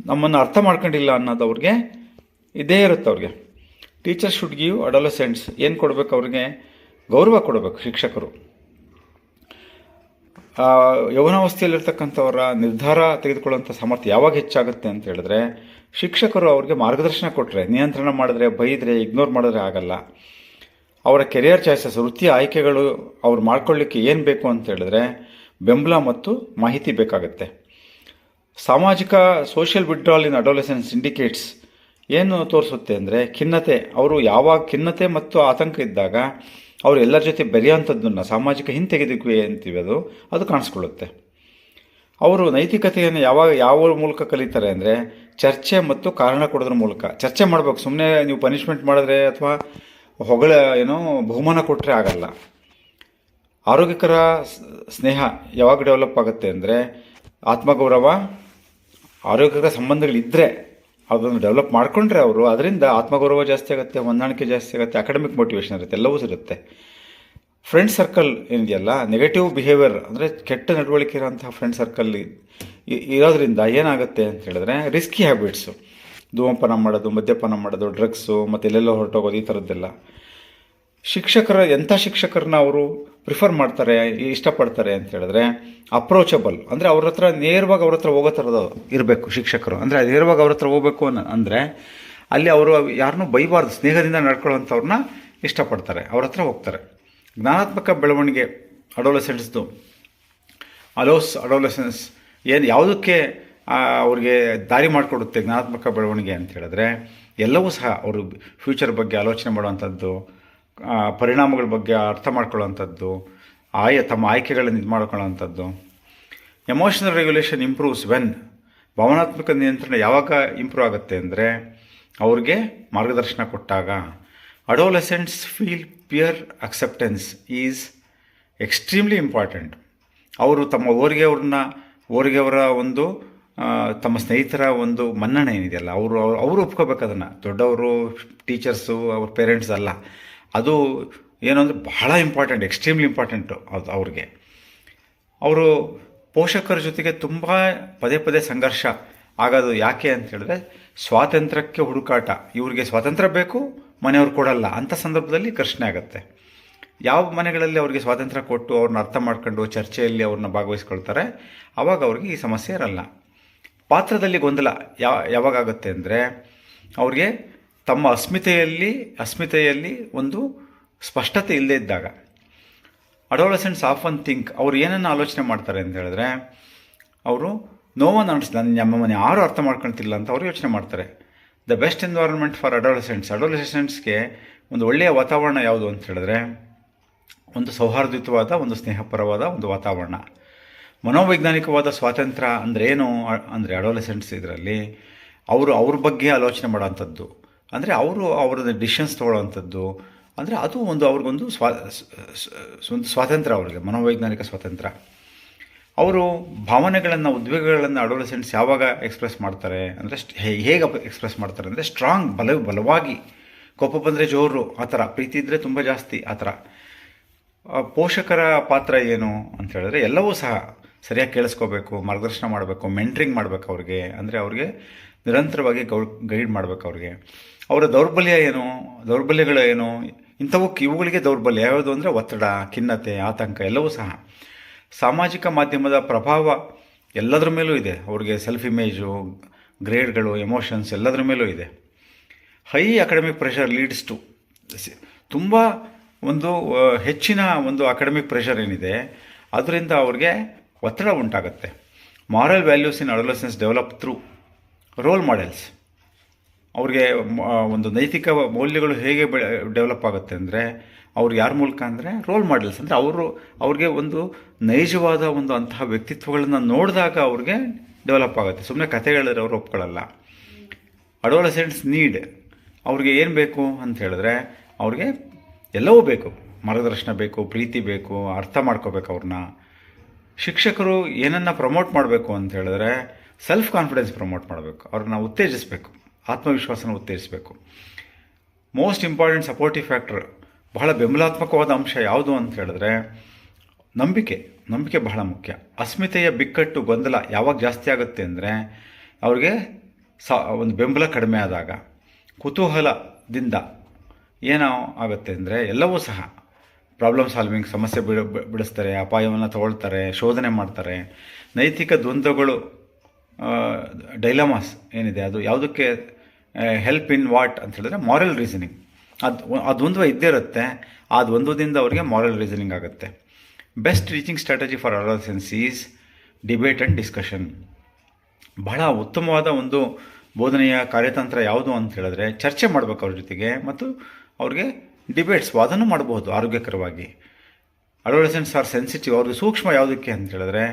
ನಮ್ಮನ್ನು ಅರ್ಥ ಮಾಡ್ಕೊಂಡಿಲ್ಲ ಅನ್ನೋದು ಅವ್ರಿಗೆ ಇದೇ ಇರುತ್ತೆ ಅವ್ರಿಗೆ. ಟೀಚರ್ ಶುಡ್ ಗಿವ್ ಅಡೋಲಸೆಂಟ್ಸ್ ಏನು ಕೊಡಬೇಕು ಅವ್ರಿಗೆ? ಗೌರವ ಕೊಡಬೇಕು ಶಿಕ್ಷಕರು. ಯೌವನಾವಸ್ಥೆಯಲ್ಲಿರ್ತಕ್ಕಂಥವರ ನಿರ್ಧಾರ ತೆಗೆದುಕೊಳ್ಳುವಂಥ ಸಾಮರ್ಥ್ಯ ಯಾವಾಗ ಹೆಚ್ಚಾಗುತ್ತೆ ಅಂತ ಹೇಳಿದ್ರೆ, ಶಿಕ್ಷಕರು ಅವ್ರಿಗೆ ಮಾರ್ಗದರ್ಶನ ಕೊಟ್ಟರೆ ನಿಯಂತ್ರಣ ಮಾಡಿದ್ರೆ, ಬೈದರೆ ಇಗ್ನೋರ್ ಮಾಡಿದ್ರೆ ಆಗಲ್ಲ. ಅವರ ಕೆರಿಯರ್ ಚಾಯ್ಸಸ್ ವೃತ್ತಿ ಆಯ್ಕೆಗಳು ಅವ್ರು ಮಾಡ್ಕೊಳ್ಳಿಕ್ಕೆ ಏನು ಬೇಕು ಅಂತ ಹೇಳಿದ್ರೆ, ಬೆಂಬಲ ಮತ್ತು ಮಾಹಿತಿ ಬೇಕಾಗುತ್ತೆ. ಸಾಮಾಜಿಕ social withdrawal in adolescence indicates ಏನು ತೋರಿಸುತ್ತೆ ಅಂದರೆ, ಖಿನ್ನತೆ. ಅವರು ಯಾವಾಗ ಖಿನ್ನತೆ ಮತ್ತು ಆತಂಕ ಇದ್ದಾಗ ಅವರು ಎಲ್ಲರ ಜೊತೆ ಬೆರೆಯುವಂಥದ್ದನ್ನು ಸಾಮಾಜಿಕ ಹಿಂತೆಗೆದುಕುವೆ ಅಂತೀವಿ ಅದು ಅದು ಕಾಣಿಸ್ಕೊಳ್ಳುತ್ತೆ. ಅವರು ನೈತಿಕತೆಯನ್ನು ಯಾವಾಗ, ಯಾವ ಮೂಲಕ ಕಲಿತಾರೆ ಅಂದರೆ ಚರ್ಚೆ ಮತ್ತು ಕಾರಣ ಕೊಡೋದ್ರ ಮೂಲಕ. ಚರ್ಚೆ ಮಾಡಬೇಕು ಸುಮ್ಮನೆ ನೀವು ಪನಿಷ್ಮೆಂಟ್ ಮಾಡಿದ್ರೆ ಅಥವಾ ಹೊಗಳ, ಏನೋ ಬಹುಮಾನ ಕೊಟ್ಟರೆ ಆಗಲ್ಲ. ಆರೋಗ್ಯಕರ ಸ್ನೇಹ ಯಾವಾಗ ಡೆವಲಪ್ ಆಗುತ್ತೆ ಅಂದರೆ ಆತ್ಮಗೌರವ, ಆರೋಗ್ಯಕರ ಸಂಬಂಧಗಳಿದ್ದರೆ ಅದನ್ನು ಡೆವಲಪ್ ಮಾಡಿಕೊಂಡ್ರೆ ಅವರು, ಅದರಿಂದ ಆತ್ಮಗೌರವ ಜಾಸ್ತಿ ಆಗುತ್ತೆ, ಹೊಂದಾಣಿಕೆ ಜಾಸ್ತಿ ಆಗುತ್ತೆ ಅಕಾಡೆಮಿಕ್ ಮೋಟಿವೇಶನ್ ಇರುತ್ತೆ, ಎಲ್ಲವೂ ಸಿಗುತ್ತೆ. ಫ್ರೆಂಡ್ ಸರ್ಕಲ್ ಏನಿದೆಯಲ್ಲ ನೆಗೆಟಿವ್ ಬಿಹೇವಿಯರ್ ಅಂದರೆ ಕೆಟ್ಟ ನಡವಳಿಕೆ ಇರೋಂತಹ ಫ್ರೆಂಡ್ ಸರ್ಕಲ್ ಇರೋದ್ರಿಂದ ಏನಾಗುತ್ತೆ ಅಂತ ಹೇಳಿದ್ರೆ ರಿಸ್ಕಿ ಹ್ಯಾಬಿಟ್ಸು ಧೂಮಪಾನ ಮಾಡೋದು, ಮದ್ಯಪಾನ ಮಾಡೋದು ಡ್ರಗ್ಸು ಮತ್ತು ಎಲ್ಲೆಲ್ಲೋ ಹೊರಟೋಗೋದು, ಈ ಥರದ್ದೆಲ್ಲ ಶಿಕ್ಷಕರ, ಎಂಥ ಶಿಕ್ಷಕರನ್ನ ಅವರು ಪ್ರಿಫರ್ ಮಾಡ್ತಾರೆ, ಇಷ್ಟಪಡ್ತಾರೆ ಅಂತ ಹೇಳಿದ್ರೆ ಅಪ್ರೋಚಬಲ್ ಅಂದರೆ ಅವ್ರ ಹತ್ರ ನೇರವಾಗಿ ಅವ್ರ ಹತ್ರ ಹೋಗೋ ಥರದ್ದು ಇರಬೇಕು ಶಿಕ್ಷಕರು. ಅಂದರೆ ನೇರವಾಗಿ ಅವ್ರ ಹತ್ರ ಹೋಗಬೇಕು ಅನ್ನ ಅಂದರೆ ಅಲ್ಲಿ ಅವರು ಯಾರನ್ನೂ ಬೈಬಾರ್ದು, ಸ್ನೇಹದಿಂದ ನಡ್ಕೊಳ್ಳೋವಂಥವ್ರನ್ನ ಇಷ್ಟಪಡ್ತಾರೆ, ಅವ್ರ ಹತ್ರ ಹೋಗ್ತಾರೆ. ಜ್ಞಾನಾತ್ಮಕ ಬೆಳವಣಿಗೆ ಅಡೋಲೆಸೆಂಟ್ಸ್ದು ಅಲೋಸ್ ಅಡೋಲಸೆನ್ಸ್ ಏನು ಯಾವುದಕ್ಕೆ ಅವ್ರಿಗೆ ದಾರಿ ಮಾಡಿಕೊಡುತ್ತೆ ಜ್ಞಾನಾತ್ಮಕ ಬೆಳವಣಿಗೆ ಅಂತ ಹೇಳಿದ್ರೆ, ಎಲ್ಲವೂ ಸಹ ಅವರು ಫ್ಯೂಚರ್ ಬಗ್ಗೆ ಆಲೋಚನೆ ಮಾಡುವಂಥದ್ದು ಪರಿಣಾಮಗಳ ಬಗ್ಗೆ ಅರ್ಥ ಮಾಡ್ಕೊಳ್ಳೋವಂಥದ್ದು, ಆಯ, ತಮ್ಮ ಆಯ್ಕೆಗಳನ್ನು ಇದು ಮಾಡ್ಕೊಳ್ಳೋವಂಥದ್ದು. ಎಮೋಷನಲ್ ರೆಗ್ಯುಲೇಷನ್ ಇಂಪ್ರೂವ್ಸ್ ವೆನ್ ಭಾವನಾತ್ಮಕ ನಿಯಂತ್ರಣ ಯಾವಾಗ ಇಂಪ್ರೂವ್ ಆಗುತ್ತೆ ಅಂದರೆ, ಅವ್ರಿಗೆ ಮಾರ್ಗದರ್ಶನ ಕೊಟ್ಟಾಗ. Adolescents feel peer acceptance is extremely important ಅವರು ತಮ್ಮ ಅವ್ರನ್ನ ಅವರ ಒಂದು ತಮ್ಮ ಸ್ನೇಹಿತರ ಒಂದು ಮನ್ನಣೆ ಏನಿದೆಯಲ್ಲ, ಅವರು ಅವರು ಒಪ್ಕೋಬೇಕು ಅದನ್ನು. ದೊಡ್ಡವರು ಟೀಚರ್ಸು ಅವ್ರ ಪೇರೆಂಟ್ಸ್ ಅಲ್ಲ. ಅದು ಏನು ಅಂದರೆ ಬಹಳ ಇಂಪಾರ್ಟೆಂಟ್ ಎಕ್ಸ್ಟ್ರೀಮ್ಲಿ ಇಂಪಾರ್ಟೆಂಟು ಅದು ಅವ್ರಿಗೆ. ಅವರು ಪೋಷಕರ ಜೊತೆಗೆ ತುಂಬ ಪದೇ ಪದೇ ಸಂಘರ್ಷ ಆಗೋದು ಯಾಕೆ ಅಂತ ಹೇಳಿದ್ರೆ ಸ್ವಾತಂತ್ರ್ಯಕ್ಕೆ ಹುಡುಕಾಟ. ಇವ್ರಿಗೆ ಸ್ವಾತಂತ್ರ್ಯ ಬೇಕು, ಮನೆಯವ್ರು ಕೊಡಲ್ಲ. ಅಂಥ ಸಂದರ್ಭದಲ್ಲಿ ಘರ್ಷಣೆ ಆಗುತ್ತೆ. ಯಾವ ಮನೆಗಳಲ್ಲಿ ಅವ್ರಿಗೆ ಸ್ವಾತಂತ್ರ್ಯ ಕೊಟ್ಟು ಅವ್ರನ್ನ ಅರ್ಥ ಮಾಡ್ಕೊಂಡು ಚರ್ಚೆಯಲ್ಲಿ ಅವ್ರನ್ನ ಭಾಗವಹಿಸ್ಕೊಳ್ತಾರೆ ಆವಾಗ ಅವ್ರಿಗೆ ಈ ಸಮಸ್ಯೆ ಇರಲ್ಲ. ಪಾತ್ರದಲ್ಲಿ ಗೊಂದಲ ಯಾವ ಯಾವಾಗುತ್ತೆ ಅಂದರೆ ಅವ್ರಿಗೆ ತಮ್ಮ ಅಸ್ಮಿತೆಯಲ್ಲಿ ಅಸ್ಮಿತೆಯಲ್ಲಿ ಒಂದು ಸ್ಪಷ್ಟತೆ ಇಲ್ಲದೇ ಇದ್ದಾಗ, ಅಡೋಲಸೆಂಟ್ಸ್ ಆಫ್ ಥಿಂಕ್ ಅವ್ರು ಏನನ್ನು ಆಲೋಚನೆ ಮಾಡ್ತಾರೆ ಅಂತ ಹೇಳಿದ್ರೆ, ಅವರು ನೋವನ್ನು ಅನಿಸ್ ನನ್ನ ಮನೆ ಯಾರು ಅರ್ಥ ಮಾಡ್ಕೊಳ್ತಿಲ್ಲ ಅಂತ ಅವರು ಯೋಚನೆ ಮಾಡ್ತಾರೆ. The best environment for adolescents ಅಡೋಲಸೆಂಟ್ಸ್ಗೆ ಒಂದು ಒಳ್ಳೆಯ ವಾತಾವರಣ ಯಾವುದು? ಅಂತ ಹೇಳಿದ್ರೆ, ಒಂದು ಸೌಹಾರ್ದಯುತವಾದ ಒಂದು ಸ್ನೇಹಪರವಾದ ಒಂದು ವಾತಾವರಣ. ಮನೋವೈಜ್ಞಾನಿಕವಾದ ಸ್ವಾತಂತ್ರ್ಯ ಅಂದರೆ ಏನು? ಅಂದರೆ ಅಡೋಲಸೆಂಟ್ಸ್ ಇದರಲ್ಲಿ, ಅವರು ಅವ್ರ ಬಗ್ಗೆ ಆಲೋಚನೆ ಮಾಡೋವಂಥದ್ದು ಅಂದರೆ ಅವರು ಅವರ ಡಿಸಿಷನ್ಸ್ ತೊಗೊಳ್ಳೋವಂಥದ್ದು. ಅಂದರೆ ಅದು ಒಂದು ಅವ್ರಿಗೊಂದು ಸ್ವಾ ಒಂದು ಸ್ವಾತಂತ್ರ್ಯ ಅವರಿಗೆ, ಮನೋವೈಜ್ಞಾನಿಕ ಸ್ವಾತಂತ್ರ್ಯ. ಅವರು ಭಾವನೆಗಳನ್ನು, ಉದ್ವೇಗಗಳನ್ನು ಅಡೋಲಸೆಂಟ್ಸ್ ಯಾವಾಗ ಎಕ್ಸ್ಪ್ರೆಸ್ ಮಾಡ್ತಾರೆ, ಅಂದರೆ ಹೇಗೆ ಎಕ್ಸ್ಪ್ರೆಸ್ ಮಾಡ್ತಾರೆ ಅಂದರೆ ಸ್ಟ್ರಾಂಗ್ ಬಲ, ಬಲವಾಗಿ. ಕೋಪ ಬಂದರೆ ಜೋರು, ಆ ಥರ. ಪ್ರೀತಿ ಇದ್ದರೆ ತುಂಬ ಜಾಸ್ತಿ, ಆ ಥರ. ಪೋಷಕರ ಪಾತ್ರ ಏನು ಅಂತ ಹೇಳಿದ್ರೆ ಎಲ್ಲವೂ ಸಹ ಸರಿಯಾಗಿ ಕೇಳಿಸ್ಕೋಬೇಕು, ಮಾರ್ಗದರ್ಶನ ಮಾಡಬೇಕು ಮೆಂಟ್ರಿಂಗ್ ಮಾಡಬೇಕು ಅವ್ರಿಗೆ. ಅಂದರೆ ಅವ್ರಿಗೆ ನಿರಂತರವಾಗಿ ಗೌ ಗೈಡ್ ಮಾಡಬೇಕು ಅವ್ರಿಗೆ. ಅವರ ದೌರ್ಬಲ್ಯ ಏನು? ದೌರ್ಬಲ್ಯಗಳು ಏನು? ಇಂಥವು ಇವುಗಳಿಗೆ ದೌರ್ಬಲ್ಯ. ಯಾವುದು ಅಂದರೆ ಒತ್ತಡ, ಖಿನ್ನತೆ, ಆತಂಕ, ಎಲ್ಲವೂ ಸಹ. ಸಾಮಾಜಿಕ ಮಾಧ್ಯಮದ ಪ್ರಭಾವ ಎಲ್ಲದರ ಮೇಲೂ ಇದೆ. ಅವ್ರಿಗೆ ಸೆಲ್ಫ್ ಇಮೇಜು ಗ್ರೇಡ್ಗಳು ಎಮೋಷನ್ಸ್ ಎಲ್ಲದರ ಮೇಲೂ ಇದೆ. High academic pressure leads to ತುಂಬ ಒಂದು ಹೆಚ್ಚಿನ ಒಂದು ಅಕಾಡೆಮಿಕ್ ಪ್ರೆಷರ್ ಏನಿದೆ, ಅದರಿಂದ ಅವ್ರಿಗೆ ಒತ್ತಡ ಉಂಟಾಗುತ್ತೆ. Moral values in adolescence develop through role models ಅವ್ರಿಗೆ ಒಂದು ನೈತಿಕ ಮೌಲ್ಯಗಳು ಹೇಗೆ ಬೆಳೆ ಡೆವಲಪ್ ಆಗುತ್ತೆ ಅಂದರೆ, ಅವ್ರು ಯಾರ ಮೂಲಕ ಅಂದರೆ ರೋಲ್ ಮಾಡೆಲ್ಸ್ ಅಂದರೆ ಅವರು, ಅವ್ರಿಗೆ ಒಂದು ನೈಜವಾದ ಒಂದು ಅಂತಹ ವ್ಯಕ್ತಿತ್ವಗಳನ್ನು ನೋಡಿದಾಗ ಅವ್ರಿಗೆ ಡೆವಲಪ್ ಆಗುತ್ತೆ. ಸುಮ್ಮನೆ ಕಥೆಗಳಿದ್ರೆ ಅವರು ಒಪ್ಕೊಳ್ಳಲ್ಲ ಅಡೋಲಸೆಂಟ್ಸ್ ನೀಡ್ ಅವ್ರಿಗೆ ಏನು ಬೇಕು ಅಂತ ಹೇಳಿದ್ರೆ, ಅವ್ರಿಗೆ ಎಲ್ಲವೂ ಬೇಕು. ಮಾರ್ಗದರ್ಶನ ಬೇಕು, ಪ್ರೀತಿ ಬೇಕು, ಅರ್ಥ ಮಾಡ್ಕೋಬೇಕು ಅವ್ರನ್ನ ಶಿಕ್ಷಕರು ಏನನ್ನ ಪ್ರಮೋಟ್ ಮಾಡಬೇಕು ಅಂತ ಹೇಳಿದ್ರೆ ಸೆಲ್ಫ್ ಕಾನ್ಫಿಡೆನ್ಸ್ ಪ್ರಮೋಟ್ ಮಾಡಬೇಕು ಅವ್ರನ್ನ ಉತ್ತೇಜಿಸಬೇಕು. ಆತ್ಮವಿಶ್ವಾಸನ ಉತ್ತೇಜಿಸಬೇಕು. ಮೋಸ್ಟ್ ಇಂಪಾರ್ಟೆಂಟ್ ಸಪೋರ್ಟಿವ್ ಫ್ಯಾಕ್ಟರ್ ಬಹಳ ಬೆಂಬಲಾತ್ಮಕವಾದ ಅಂಶ ಯಾವುದು ಅಂತ ಹೇಳಿದ್ರೆ ನಂಬಿಕೆ. ನಂಬಿಕೆ ಬಹಳ ಮುಖ್ಯ. ಅಸ್ಮಿತೆಯ ಬಿಕ್ಕಟ್ಟು, ಗೊಂದಲ ಯಾವಾಗ ಜಾಸ್ತಿ ಆಗುತ್ತೆ ಅಂದರೆ ಅವ್ರಿಗೆ ಸ, ಒಂದು ಬೆಂಬಲ ಕಡಿಮೆ ಆದಾಗ, ಕುತೂಹಲದಿಂದ ಏನೋ ಆಗುತ್ತೆ ಅಂದರೆ ಎಲ್ಲವೂ ಸಹ ಪ್ರಾಬ್ಲಮ್ ಸಾಲ್ವಿಂಗ್ ಸಮಸ್ಯೆ ಬಿಡ ಬಿಡಿಸ್ತಾರೆ, ಅಪಾಯವನ್ನು ತಗೊಳ್ತಾರೆ, ಶೋಧನೆ ಮಾಡ್ತಾರೆ. ನೈತಿಕ ದ್ವಂದ್ವಗಳು ಡೈಲಮಾಸ್ ಏನಿದೆ, ಅದು ಯಾವುದಕ್ಕೆ ಹೆಲ್ಪ್ ಇನ್ ವಾಟ್ ಅಂತ ಹೇಳಿದ್ರೆ ಮಾರಲ್ ರೀಸನಿಂಗ್ ಅದು, ಆ ದ್ವಂದ್ವ ಇದ್ದೇ ಇರುತ್ತೆ, ಆ ದ್ವಂದ್ವದಿಂದ ಅವರಿಗೆ ಮಾರಲ್ ರೀಸನಿಂಗ್ ಆಗುತ್ತೆ. Best reaching strategy for adolescence is debate and discussion ಬಹಳ ಉತ್ತಮವಾದ ಒಂದು ಬೋಧನೆಯ ಕಾರ್ಯತಂತ್ರ ಯಾವುದು ಅಂತ ಹೇಳಿದ್ರೆ, ಚರ್ಚೆ ಮಾಡಬೇಕು ಅವ್ರ ಜೊತೆಗೆ ಮತ್ತು ಅವ್ರಿಗೆ ಡಿಬೇಟ್ಸ್ ವಾದನೂ ಮಾಡಬಹುದು ಆರೋಗ್ಯಕರವಾಗಿ. ಅಡೋಲೆಸೆಂಟ್ಸ್ ಆರ್ ಸೆನ್ಸಿಟಿವ್ ಅವ್ರಿಗೆ ಸೂಕ್ಷ್ಮ ಯಾವುದಕ್ಕೆ ಅಂತ ಹೇಳಿದ್ರೆ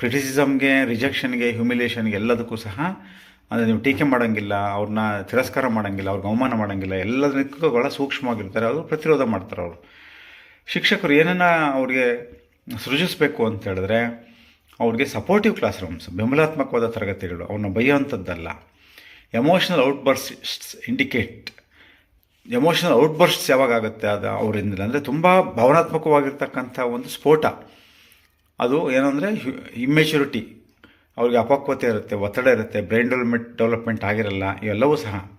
ಕ್ರಿಟಿಸಿಸಮ್ಗೆ ರಿಜೆಕ್ಷನ್ಗೆ ಹ್ಯುಮಿಲೇಷನ್ಗೆ ಎಲ್ಲದಕ್ಕೂ ಸಹ, ಅಂದರೆ ನೀವು ಟೀಕೆ ಮಾಡೋಂಗಿಲ್ಲ, ಅವ್ರನ್ನ ತಿರಸ್ಕಾರ ಮಾಡೋಂಗಿಲ್ಲ, ಅವ್ರಿಗೆ ಅವಮಾನ ಮಾಡೋಂಗಿಲ್ಲ ಎಲ್ಲದಕ್ಕೂ ಭಾಳ ಸೂಕ್ಷ್ಮವಾಗಿರ್ತಾರೆ. ಅವರು ಪ್ರತಿರೋಧ ಮಾಡ್ತಾರೆ ಅವರು. ಶಿಕ್ಷಕರು ಏನನ್ನ ಅವ್ರಿಗೆ ಸೃಜಿಸಬೇಕು ಅಂತ ಹೇಳಿದ್ರೆ, ಅವ್ರಿಗೆ ಸಪೋರ್ಟಿವ್ ಕ್ಲಾಸ್ ರೂಮ್ಸ್ ಬೆಂಬಲಾತ್ಮಕವಾದ ತರಗತಿಗಳು ಅವನ್ನ ಬೈಯೋವಂಥದ್ದಲ್ಲ emotional outbursts indicate emotional outbursts ಯಾವಾಗ ಆಗುತ್ತೆ ಅದು ಅವರಿಂದ ಅಂದರೆ ತುಂಬ ಭಾವನಾತ್ಮಕವಾಗಿರ್ತಕ್ಕಂಥ ಒಂದು ಸ್ಫೋಟ. ಅದು ಏನಂದರೆ ಇಮ್ಮೆಚುರಿಟಿ ಅವ್ರಿಗೆ ಅಪಕ್ವತೆ ಇರುತ್ತೆ, ಒತ್ತಡ ಇರುತ್ತೆ ಬ್ರೈನ್ ಡೆವಲಪ್ಮೆಂಟ್ ಡೆವಲಪ್ಮೆಂಟ್ ಆಗಿರಲ್ಲ, ಇವೆಲ್ಲವೂ ಸಹ.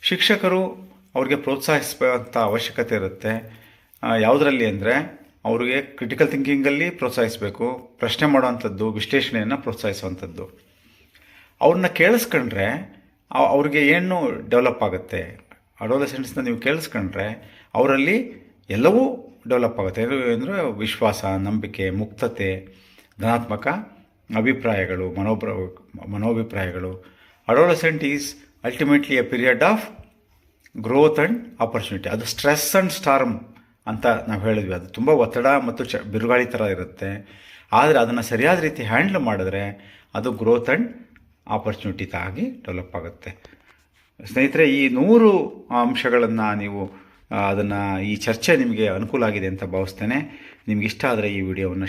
ಶಿಕ್ಷಕರು ಅವ್ರಿಗೆ ಪ್ರೋತ್ಸಾಹಿಸುವಂಥ ಅವಶ್ಯಕತೆ ಇರುತ್ತೆ. ಯಾವುದರಲ್ಲಿ ಅಂದರೆ ಅವರಿಗೆ ಕ್ರಿಟಿಕಲ್ ಥಿಂಕಿಂಗಲ್ಲಿ ಪ್ರೋತ್ಸಾಹಿಸಬೇಕು, ಪ್ರಶ್ನೆ ಮಾಡುವಂಥದ್ದು, ವಿಶ್ಲೇಷಣೆಯನ್ನು ಪ್ರೋತ್ಸಾಹಿಸುವಂಥದ್ದು. ಅವ್ರನ್ನ ಕೇಳಿಸ್ಕೊಂಡ್ರೆ ಅವ್- ಅವ್ರಿಗೆ ಏನು ಡೆವಲಪ್ ಆಗುತ್ತೆ? ಅಡೋಲಸೆಂಟ್ಸ್ನ ನೀವು ಕೇಳಿಸ್ಕೊಂಡ್ರೆ ಅವರಲ್ಲಿ ಎಲ್ಲವೂ ಡೆವಲಪ್ ಆಗುತ್ತೆ. ಅಂದರೆ ವಿಶ್ವಾಸ, ನಂಬಿಕೆ, ಮುಕ್ತತೆ, ಧನಾತ್ಮಕ ಅಭಿಪ್ರಾಯಗಳು ಮನೋಬ್ರ ಮನೋಭಿಪ್ರಾಯಗಳು. Adolescent is ultimately a period of growth and opportunity ಅದು ಸ್ಟ್ರೆಸ್ ಆ್ಯಂಡ್ ಸ್ಟಾರ್ಮ್ ಅಂತ ನಾವು ಹೇಳಿದ್ವಿ. ಅದು ತುಂಬ ಒತ್ತಡ ಮತ್ತು ಚ, ಬಿರುಗಾಳಿ ಥರ ಇರುತ್ತೆ. ಆದರೆ ಅದನ್ನು ಸರಿಯಾದ ರೀತಿ ಹ್ಯಾಂಡ್ಲ್ ಮಾಡಿದ್ರೆ ಅದು ಗ್ರೋತ್ ಆ್ಯಂಡ್ ಆಪರ್ಚುನಿಟಿ ಆಗಿ ಡೆವಲಪ್ ಆಗುತ್ತೆ. ಸ್ನೇಹಿತರೆ, ಈ ನೂರು ಅಂಶಗಳನ್ನು ನೀವು ಅದನ್ನು ಈ ಚರ್ಚೆ ನಿಮಗೆ ಅನುಕೂಲ ಆಗಿದೆ ಅಂತ ಭಾವಿಸ್ತೇನೆ. ನಿಮಗಿಷ್ಟ ಆದರೆ ಈ ವಿಡಿಯೋವನ್ನು